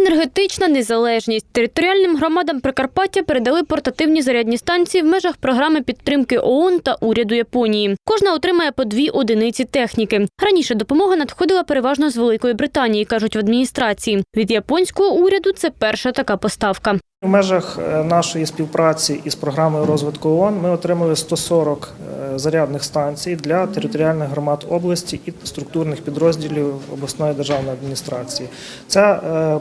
Енергетична незалежність територіальним громадам Прикарпаття передали портативні зарядні станції в межах програми підтримки ООН та уряду Японії. Кожна отримає по дві одиниці техніки. Раніше допомога надходила переважно з Великої Британії, кажуть в адміністрації. Від японського уряду це перша така поставка. В межах е, нашої співпраці із програмою розвитку ООН ми отримали 140 е, зарядних станцій для територіальних громад області і структурних підрозділів обласної державної адміністрації. Ця е,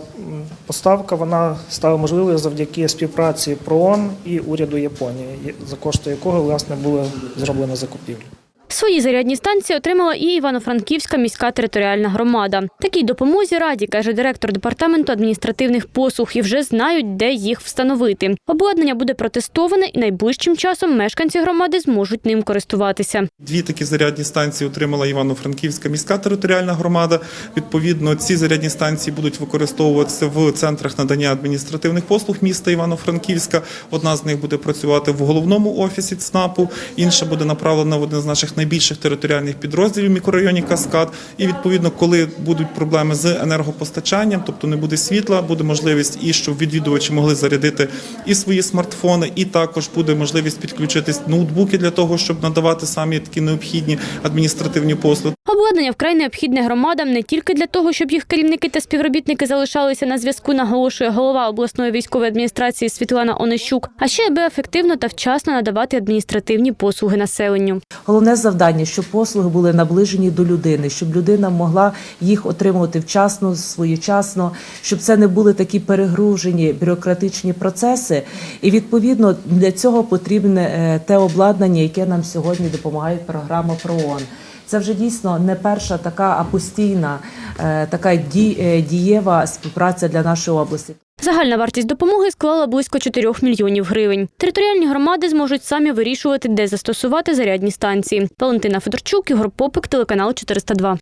поставка вона стала можливою завдяки співпраці ПРООН і уряду Японії, за кошти якого власне було зроблено закупівлі. Свої зарядні станції отримала і Івано-Франківська міська територіальна громада. Такій допомозі раді, каже директор департаменту адміністративних послуг, і вже знають, де їх встановити. Обладнання буде протестоване, і найближчим часом мешканці громади зможуть ним користуватися. Дві такі зарядні станції отримала Івано-Франківська міська територіальна громада. Відповідно, ці зарядні станції будуть використовуватися в центрах надання адміністративних послуг міста Івано-Франківська. Одна з них буде працювати в головному офісі ЦНАПу, інша буде направлена в один з наших найбільших територіальних підрозділів мікрорайоні Каскад. І відповідно, коли будуть проблеми з енергопостачанням, тобто не буде світла, буде можливість і щоб відвідувачі могли зарядити і свої смартфони, і також буде можливість підключитись ноутбуки для того, щоб надавати самі такі необхідні адміністративні послуги. Обладнання вкрай необхідне громадам не тільки для того, щоб їх керівники та співробітники залишалися на зв'язку, наголошує голова обласної військової адміністрації Світлана Онищук, а ще аби ефективно та вчасно надавати адміністративні послуги населенню. Головне завдання, щоб послуги були наближені до людини, щоб людина могла їх отримувати вчасно, своєчасно, щоб це не були такі перегружені бюрократичні процеси. І відповідно для цього потрібне е, те обладнання, яке нам сьогодні допомагає програма ПРООН. Це вже дійсно не перша така, а постійна е, така е, дієва співпраця для нашої області. Загальна вартість допомоги склала близько 4 мільйонів гривень. Територіальні громади зможуть самі вирішувати, де застосувати зарядні станції. Валентина Федорчук, Ігор Попик, телеканал 402.